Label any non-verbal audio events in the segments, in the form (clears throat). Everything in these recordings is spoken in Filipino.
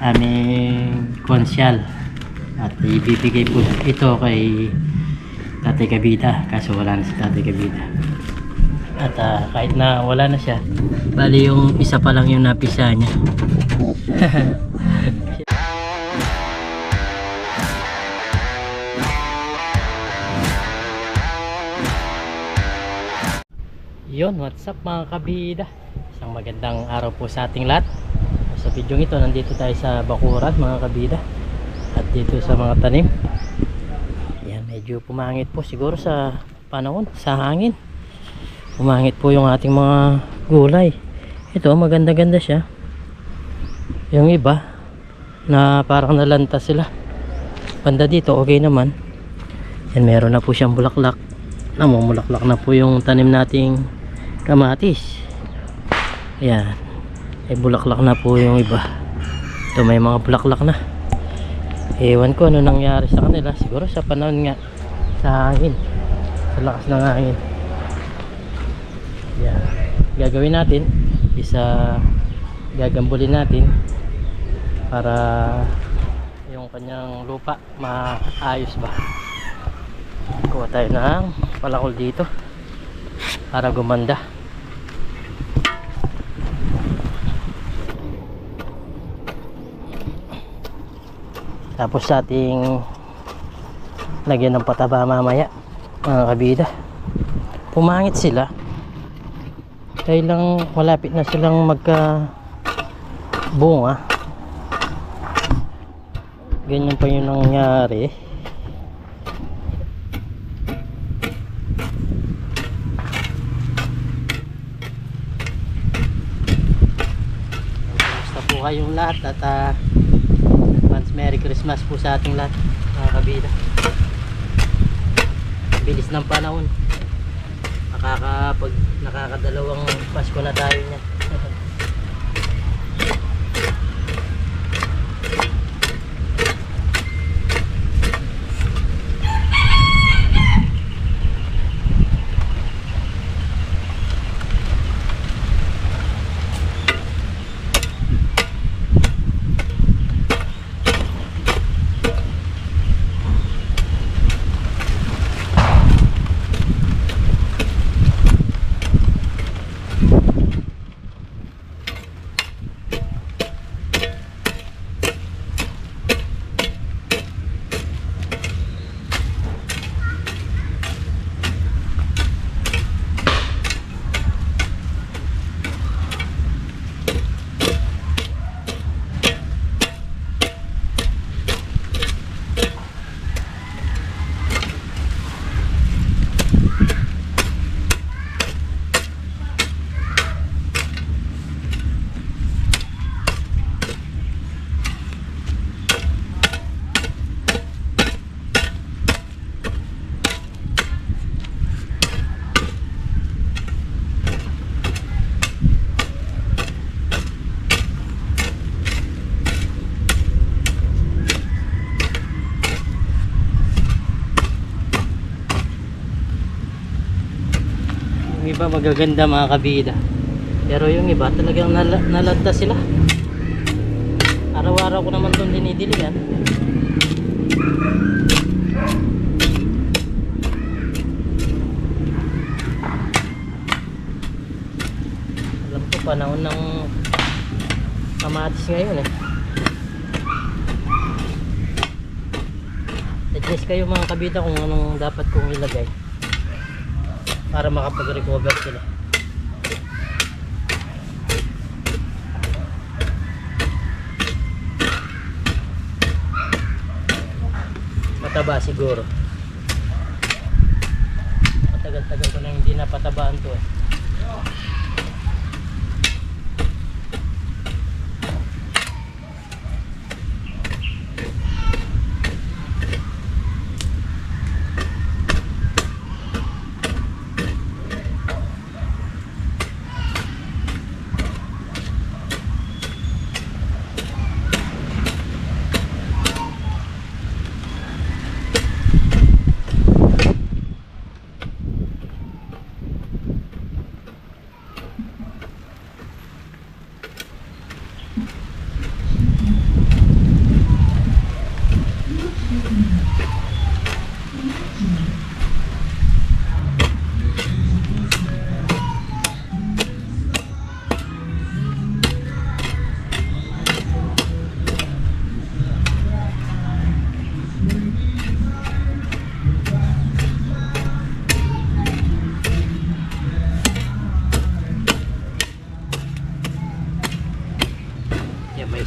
aming konsyal. At ibibigay po ito kay Tatay Kabida. Kaso wala na si Tatay Kabida. At ah, kahit na wala na siya, bali yung isa pa lang yung napisa niya. (laughs) Yon, what's up mga kabida? Isang magandang araw po sa ating lahat. Sa video ito, nandito tayo sa Bakuran mga kabida. At dito sa mga tanim. Yan, medyo pumangit po siguro sa panahon, sa hangin. Pumangit po yung ating mga gulay. Ito, maganda-ganda siya. Yung iba, na parang nalanta sila. Banda dito, okay naman. Yan, meron na po siyang bulaklak. Namumulaklak na po yung tanim nating kamatis. Yan. May bulaklak na po yung iba. Ito may mga bulaklak na. Ewan ko ano nangyari sa kanila. Siguro sa panahon nga. Sa hangin. Sa lakas ng hangin. Yan. Gagawin natin. Isa gagambulin natin para yung kanyang lupa maayos ba kuha tayo ng palakol dito para gumanda tapos sa ating lagyan ng pataba mamaya mga kabida. Pumangit sila. Dahil lang malapit na silang magka bunga ganyan pa yung nangyari. Kumusta po kayong lahat at uh, Merry Christmas po sa ating lahat mga kabida bilis ng panahon. Nakakapag nakakadalawang Pasko na tayo niya Iba magaganda mga kabida. Pero yung iba talagang nal nalanta sila. Araw-araw ko naman itong dinidiligan. Alam ko panahon ng kamatis ngayon eh. Adjust kayo mga kabida kung anong dapat kong ilagay para makapag-recover sila. Mataba siguro. Matagal-tagal ko na hindi napatabaan to eh.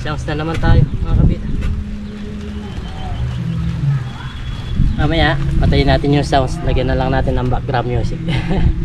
Sounds na naman tayo mga kabida. Mamaya, patayin natin yung sounds. Lagyan na lang natin ng background music. (laughs)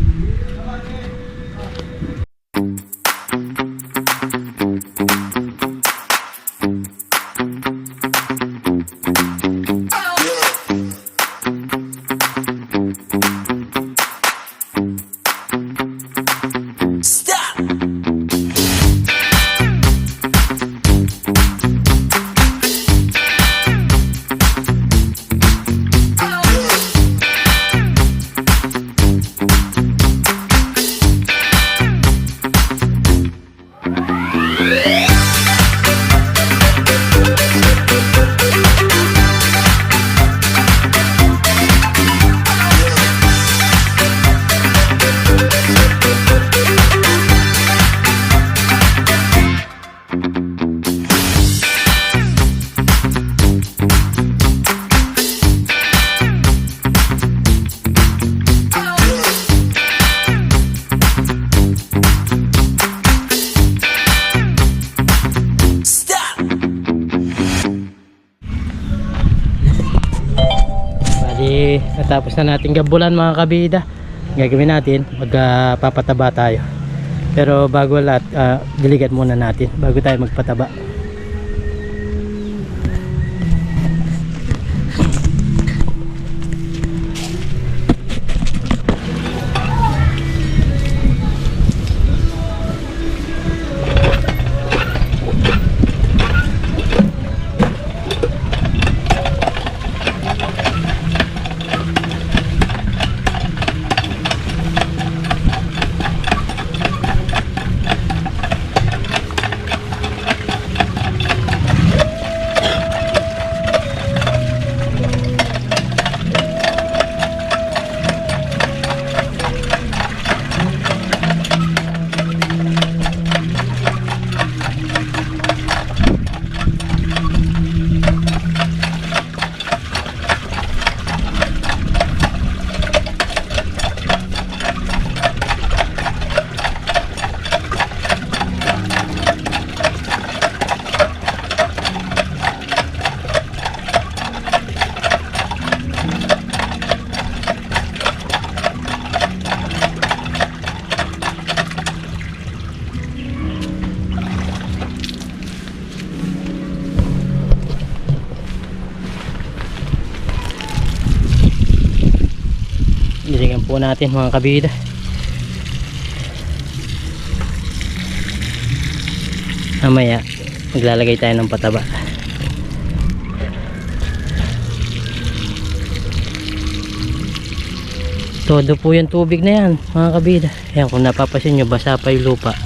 Bali, natapos na natin gabulan mga kabida. Gagawin natin, magpapataba tayo. Pero bago lahat, uh, diligat muna natin bago tayo magpataba. Natin mga kabida. Mamaya, maglalagay tayo ng pataba. Todo po yung tubig na yan, mga kabida. Ayan, kung napapasin nyo, basa pa yung lupa.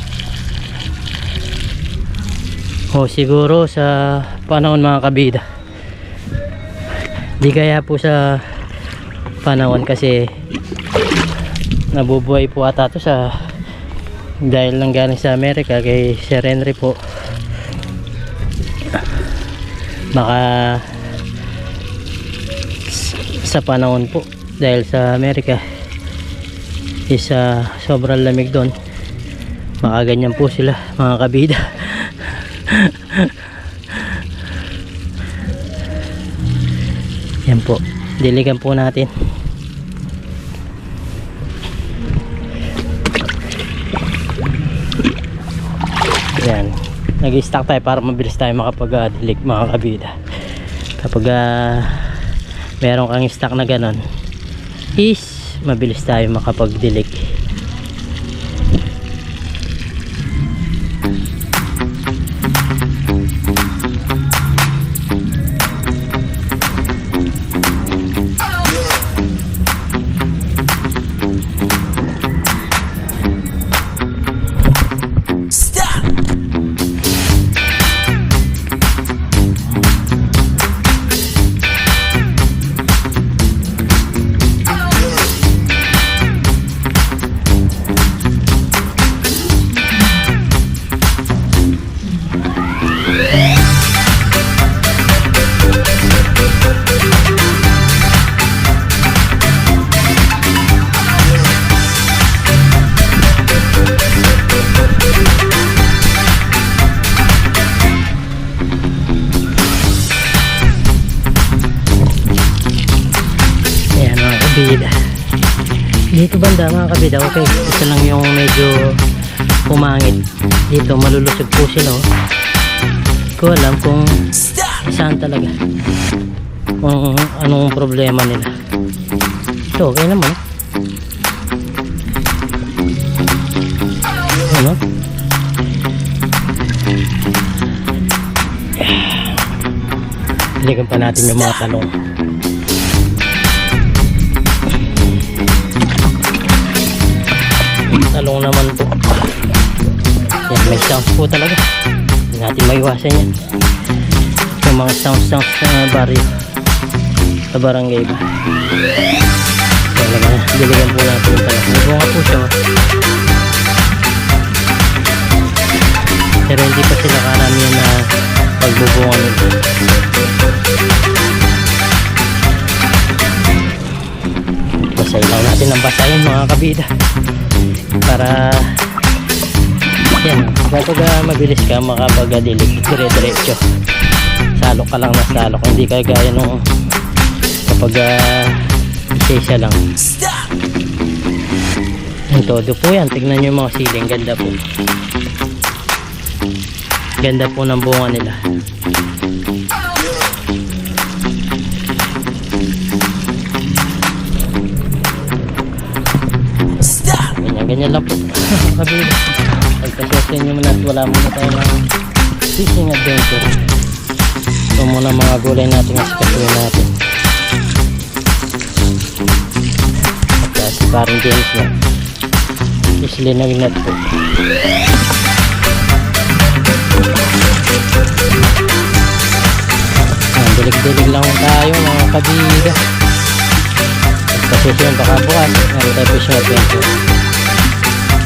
O siguro sa panahon mga kabida. Di kaya po sa panahon kasi nabubuhay po ata to sa dahil lang galing sa Amerika kay Sir Henry po. Baka sa panahon po dahil sa Amerika is uh, sobrang lamig doon. Baka ganyan po sila mga kabida. (laughs) Yan po diligan po natin nag-stack tayo para mabilis tayo makapag-dilig mga kabida. Kapag uh, meron kang stock na ganon is mabilis tayo makapag-dilig kabida, okay. Ito lang yung medyo pumangit. Dito malulusog po sila oh. Ko alam kung saan talaga. Kung anong problema nila. Ito okay naman. Ano? Balikan pa natin yung mga talong. Talong naman po. Yan, may sounds po talaga. Hindi natin maiwasan yan. Yung mga sounds-sounds sa barrio. Sa barangay ba. Yan naman, diligan po natin yung talong. May bunga po siya. Pero hindi pa sila karamihan na pagbubunga nila. Basahin lang natin ang basahin mga kabida. Para yan, kapag uh, mabilis ka makapag-dilig dire-diretso. Salok ka lang na salok, hindi ka gaya nung kapag uh, isa lang. Yung todo po yan, tignan nyo yung mga siling, ganda po. Ganda po ng bunga nila. Ganyan, lang po. (laughs) Kabila. Pagkasyasin nyo at wala muna tayo ng fishing adventure. Ito muna mga gulay natin at sikasuin natin. At uh, si parang James na. Isli na winat po. Ah, Dilig-dilig lang tayo mga kabida. Pagkasyasin baka bukas. Meron tayo fishing adventure.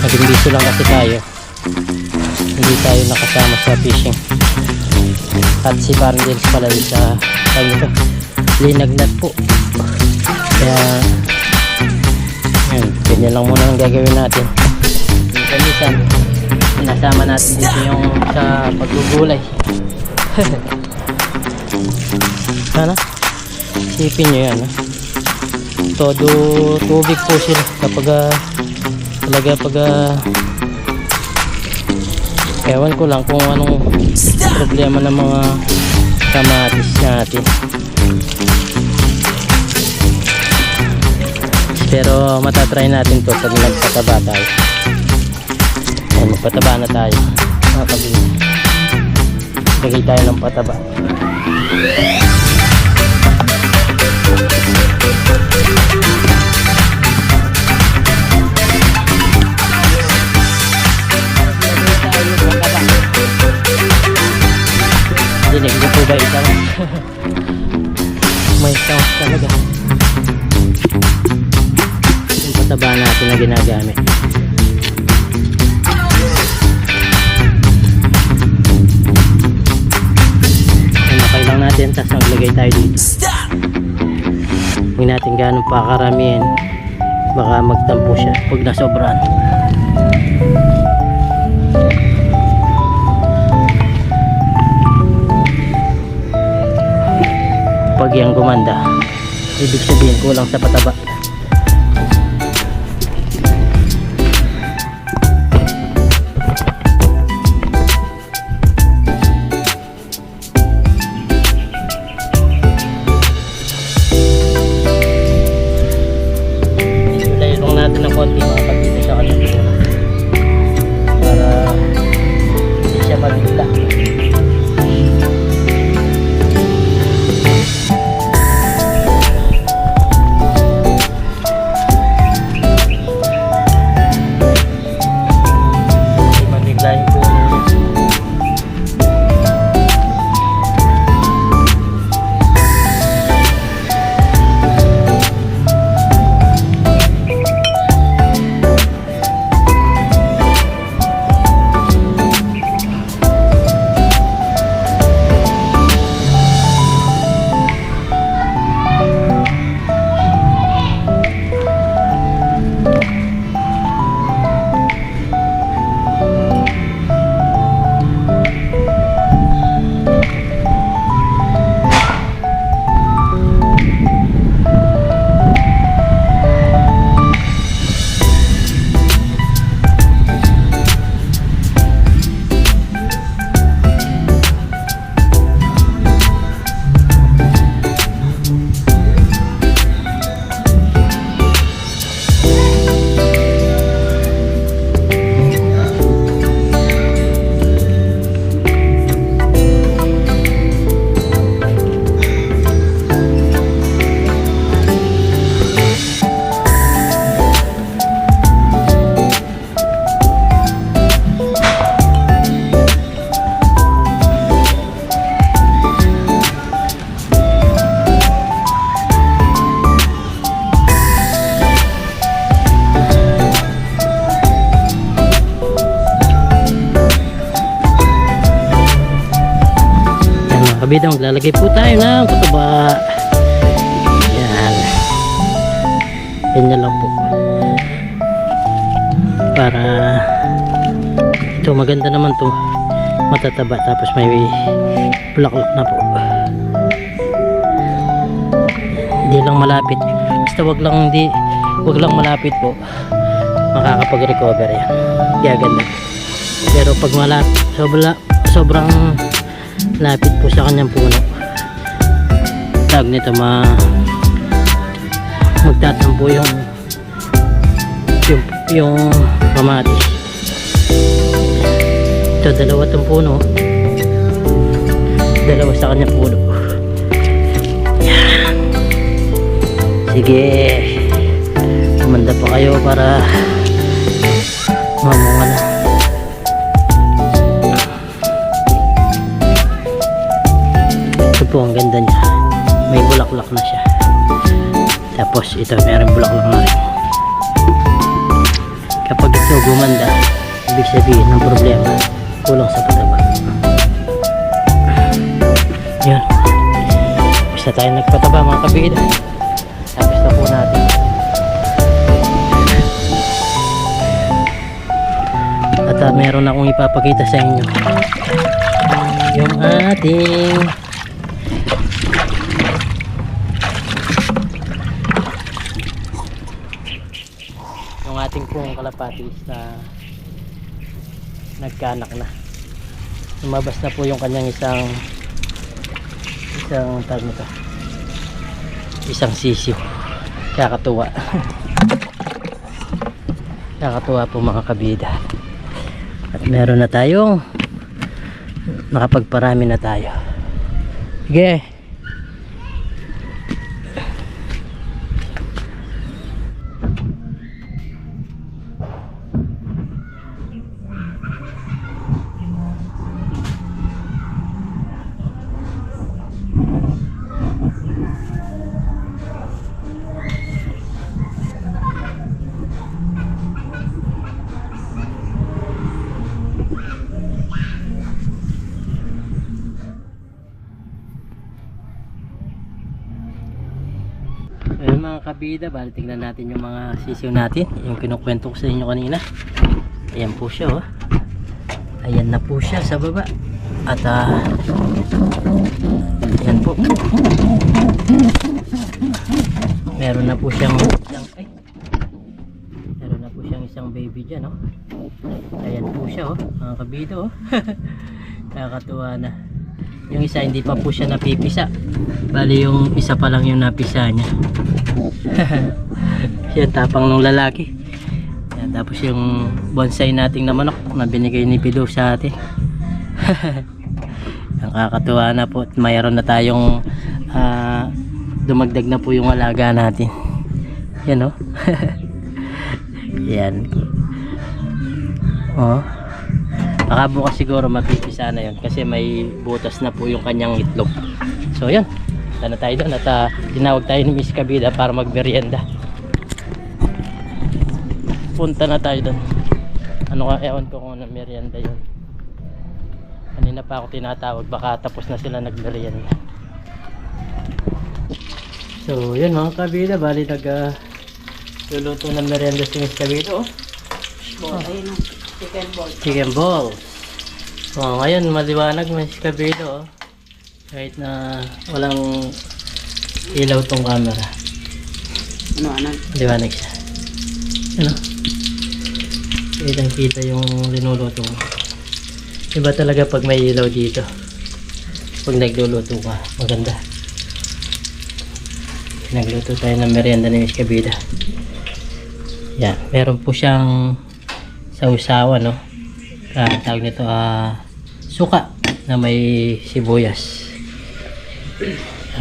Naging busy lang kasi tayo. Hindi tayo nakasama sa fishing. At si Parang James pala din sa nito. Linagnat po. Kaya yun, ganyan lang muna ang gagawin natin. Minsan-minsan, sinasama natin dito yung sa paggugulay. (laughs) Sana, isipin nyo yan. Ha? Todo tubig po sila kapag ah, talaga pag ah, ewan ko lang kung anong problema ng mga kamatis natin. Pero matatry natin to pag nagpataba tayo. Ayan, magpataba na tayo. Mga kabili. Lagay tayo ng pataba Ba isang may sounds talaga. Yung pataba natin na ginagamit. Hinakay lang natin tapos maglagay tayo dito. Huwag natin ganun pa karamihan baka magtampo siya pag nasobran pag yung gumanda ibig sabihin kulang sa pataba kabida, maglalagay po tayo ng katuba. Yan. Ganyan lang po. Para ito maganda naman to matataba tapos may bulaklak na po hindi lang malapit basta wag lang hindi wag lang malapit po makakapag recover yan kaya ganda pero pag malapit sobra, sobrang lapit po sa kanyang puno. Tag nito ma magtatampo yung yung yung kamatis. Ito dalawa tong puno. Dalawa sa kanyang puno. Yan. Sige. Kumanda pa kayo para mamunga na po ang ganda niya. May bulaklak na siya. Tapos ito meron bulaklak na rin. Kapag ito gumanda ibig sabihin ng problema kulang sa pataba. Yun. Na tayo nagpataba mga kabida tapos na po natin. At ah, meron akong ipapakita sa inyo. Yung ating yung ating pong kalapatis na nagkanak na. Lumabas na po yung kanyang isang isang tag nito? Isang sisiw. Kakatuwa. (laughs) Kakatuwa po mga kabida. At meron na tayong nakapagparami na tayo sige Kabida, bali tingnan natin yung mga sisiw natin. Yung kinukwento ko sa inyo kanina. Ayan po siya oh. Ayan na po siya sa baba. At ah, ayan po. Meron na po siyang isang, ay, meron na po siyang isang baby dyan oh. Ayan po siya oh, mga kabida oh. (laughs) Kakatuwa na. Yung isa hindi pa po siya napipisa. Bali yung isa pa lang yung napisa niya. (laughs) Yan tapang ng lalaki. Yan, tapos yung bonsai nating na manok na binigay ni Pido sa atin. (laughs) Ang kakatuwa na po mayroon na tayong ah, dumagdag na po yung alaga natin. Yan oh. (laughs) Yan. Oh. Baka bukas siguro mapipisa na yun kasi may butas na po yung kanyang itlog. So yun. Sana tayo doon at ah, tinawag tayo ni Miss Kabida para magmerienda. Punta na tayo doon. Ano ka, ewan ko kung ano merienda yun. Kanina pa ako tinatawag, baka tapos na sila nagmerienda. So yun mga kabida, bali nag ah, luluto ng merienda si Miss Kabida. Oh. Ball. Chicken ball. Chicken ball. Oh, ngayon maliwanag Miss Kabida. Oh. Kahit na walang ilaw tong camera. Ano, ano? Liwanag siya. Ano? Kitang kita yung linuluto mo. Iba talaga pag may ilaw dito. Pag nagluluto ka, maganda. Nagluto tayo ng merienda ni Miss Kabida. Yan, meron po siyang sausawa, no? Ah, tawag nito, ah, suka na may sibuyas.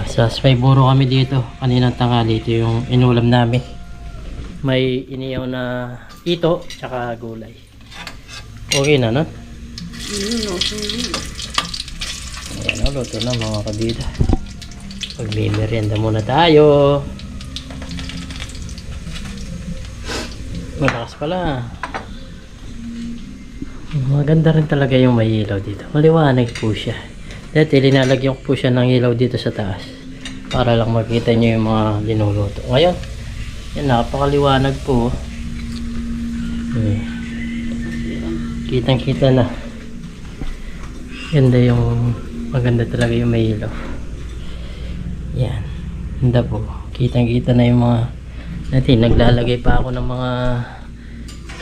Sa may buro kami dito, kaninang tanghali, ito yung inulam namin. May iniyaw na ito, tsaka gulay. Okay na, no? Ayan, oh, luto na mga kabida. Magmimerienda muna tayo. Malakas pala. Maganda rin talaga yung may ilaw dito. Maliwanag po siya. Dati linalagyan ko po siya ng ilaw dito sa taas para lang makita nyo yung mga linuluto. Ngayon, yan napakaliwanag po. Eh, kitang kita na. Ganda yung maganda talaga yung may ilaw. Yan. Ganda po. Kitang kita na yung mga natin. Naglalagay pa ako ng mga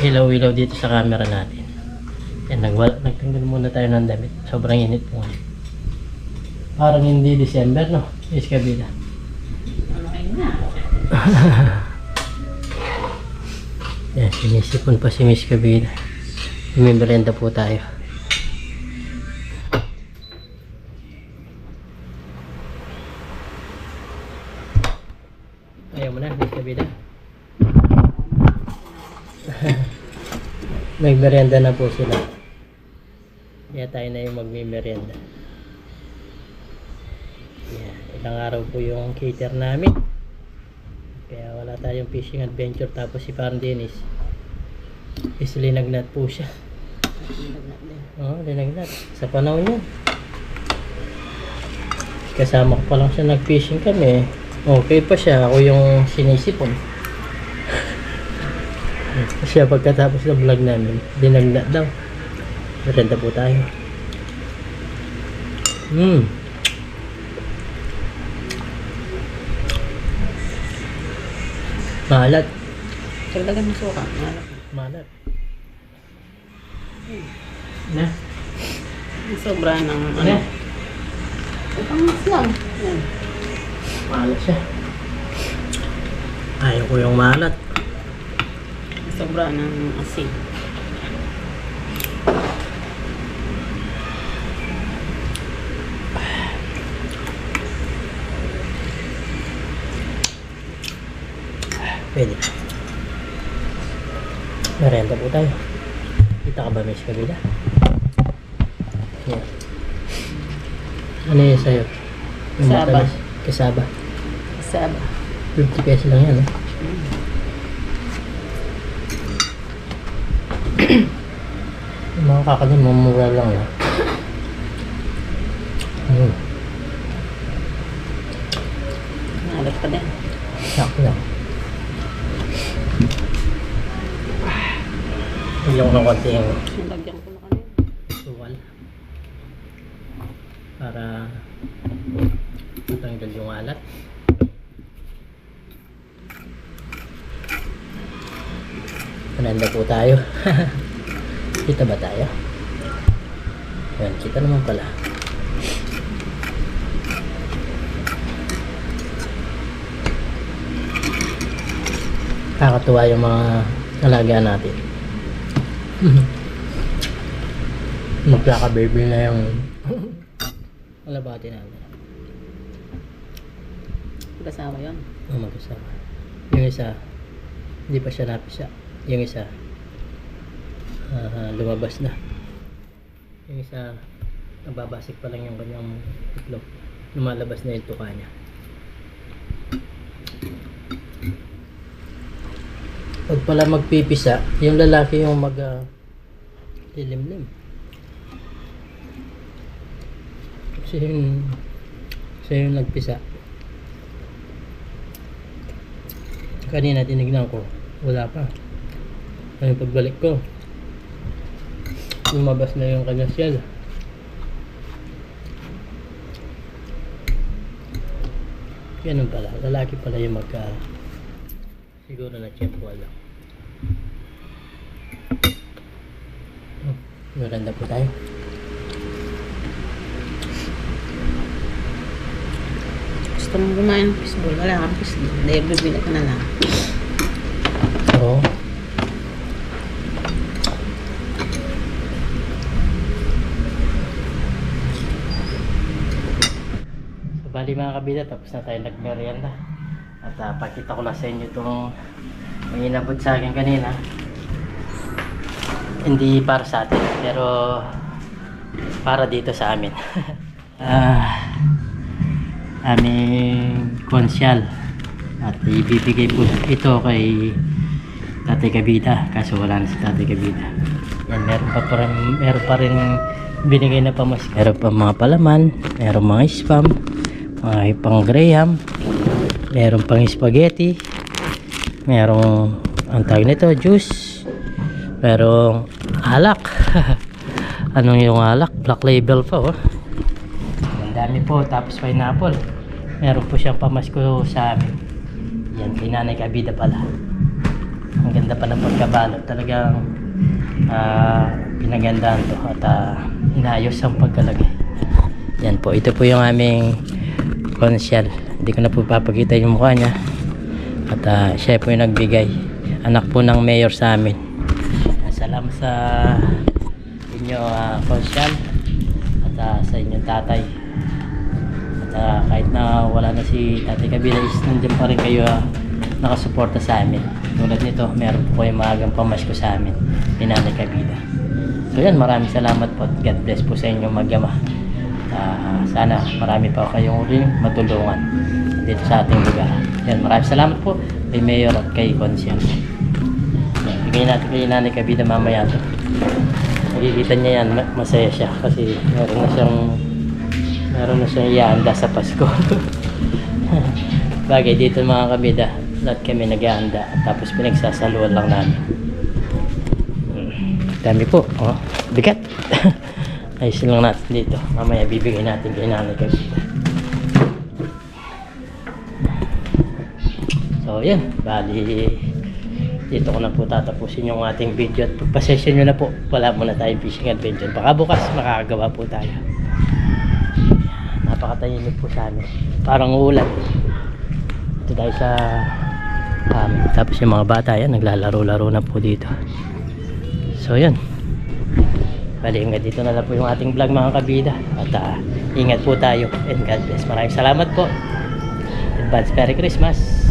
ilaw-ilaw dito sa camera natin. Yan, nagwala, nagtanggal muna tayo ng damit. Sobrang init po. Parang hindi December, no? Is kabila. Ano? (laughs) Yan, sinisipon pa si Miss Kabila. May merenda po tayo. Ayaw mo na, Miss Kabila. (laughs) May merenda na po sila. Kaya tayo na yung magmi-merenda. Yan, ilang araw po yung cater namin. Kaya wala tayong fishing adventure tapos si Parang Dennis is linagnat po siya. Oo, linagnat. Sa panahon yun. Kasama ko pa lang siya nag-fishing kami. Okay pa siya. Ako yung sinisipon. (laughs) siya pagkatapos ng vlog namin, linagnat daw. Merenda po tayo. Hmm. Malat. Sagdagan mo suka. Malak. Malat. Na? Sobra ng Ano? ano. Ipangas lang. Yan. Malat siya. Ayaw ko yung malat. Sobra ng asin. Pwede. Merenda po tayo. Kita ka ba, Miss Kabila? Yan. Ano yun sa'yo? Yung Kasaba. matamis. Kasaba. Saba. 50 pesos lang yan, eh. (clears throat) Yung mga kakanin, mamura lang, eh. Mm. Malat pa din. Ilong ng konting Nalagyan ko na kanina. suwal. Para matanggal yung alat. Mananda po tayo. (laughs) kita ba tayo? Yan, kita naman pala. Kakatuwa yung mga alaga natin. Magkaka-baby na yung (laughs) alabati namin. Kasama yun. Ang mag-asawa. Yung isa, hindi pa siya napisa. Yung isa, ah, lumabas na. Yung isa, nababasik pa lang yung kanyang itlog. Lumalabas na yung tuka niya. Pag pala magpipisa, yung lalaki yung mag ah, lilimlim. Kasi yung siya yung nagpisa. Kanina tinignan ko, wala pa. Ano pagbalik ko, lumabas na yung kanya shell. Ganun pala, lalaki pala yung magka siguro na tiyempo lang. Maganda po tayo. Gusto mong kumain ng fishball. Wala kang fishball. Dahil bibili ka na lang. Oo. So, bali mga kabida, tapos na tayo nagmerienda. At uh, pakita ko lang sa inyo itong may inabot sa akin kanina. Hindi para sa atin, pero para dito sa amin. (laughs) Ah, aming konsyal. At ibibigay po ito kay Tatay Kabida. Kaso wala na si Tatay Kabida. Yan, meron pa, pa rin, meron pa rin binigay na pa mas. Meron pa mga palaman, meron mga spam, mga pang graham, meron pang spaghetti, merong ang tawag nito, juice, merong alak. (laughs) Anong yung alak? Black label pa oh. Ang dami po, tapos pineapple. Meron po siyang pamasko sa amin. Yan, kay Nanay Kabida pala. Ang ganda pa ng pagkabalot. Talagang ah, pinagandaan to at ah, inayos ang pagkalagay. Yan po, ito po yung aming consyal. Hindi ko na po papakita yung mukha niya. At ah, siya po yung nagbigay. Anak po ng mayor sa amin. Salamat sa inyo uh, at ah, sa inyong tatay. At ah, kahit na wala na si Tatay Kabila is nandiyan pa rin kayo ah, nakasuporta sa amin. Tulad nito, meron po kayong maagang pamasko sa amin ni Nanay Kabila. So yan, maraming salamat po at God bless po sa inyong magyama. Ah, sana marami pa kayong uling matulungan dito sa ating lugar. Yan, maraming salamat po kay Mayor at kay Consyal. Bigay natin kay Nanay Kabida mamaya to. Makikita niya yan, ma- masaya siya kasi meron na siyang meron na siyang ianda sa Pasko. (laughs) Bagay dito mga kabida, lahat kami nag-aanda tapos pinagsasaluan lang namin. Mm, Dami po, oh, bigat. (laughs) Ayusin lang natin dito. Mamaya bibigay natin kay nanay kabida. So, yan. Bali, dito ko na po tatapusin yung ating video at pagpasesyon nyo na po. Wala muna tayong fishing adventure. Baka bukas makakagawa po tayo. Napakatahimik po sa amin. Parang ulan. Ito tayo sa amin. Tapos yung mga bata yan, naglalaro-laro na po dito. So, yan. Bali, hanggang dito na lang po yung ating vlog mga kabida. At ah, ingat po tayo. And God bless. Maraming salamat po. Advance Merry Christmas.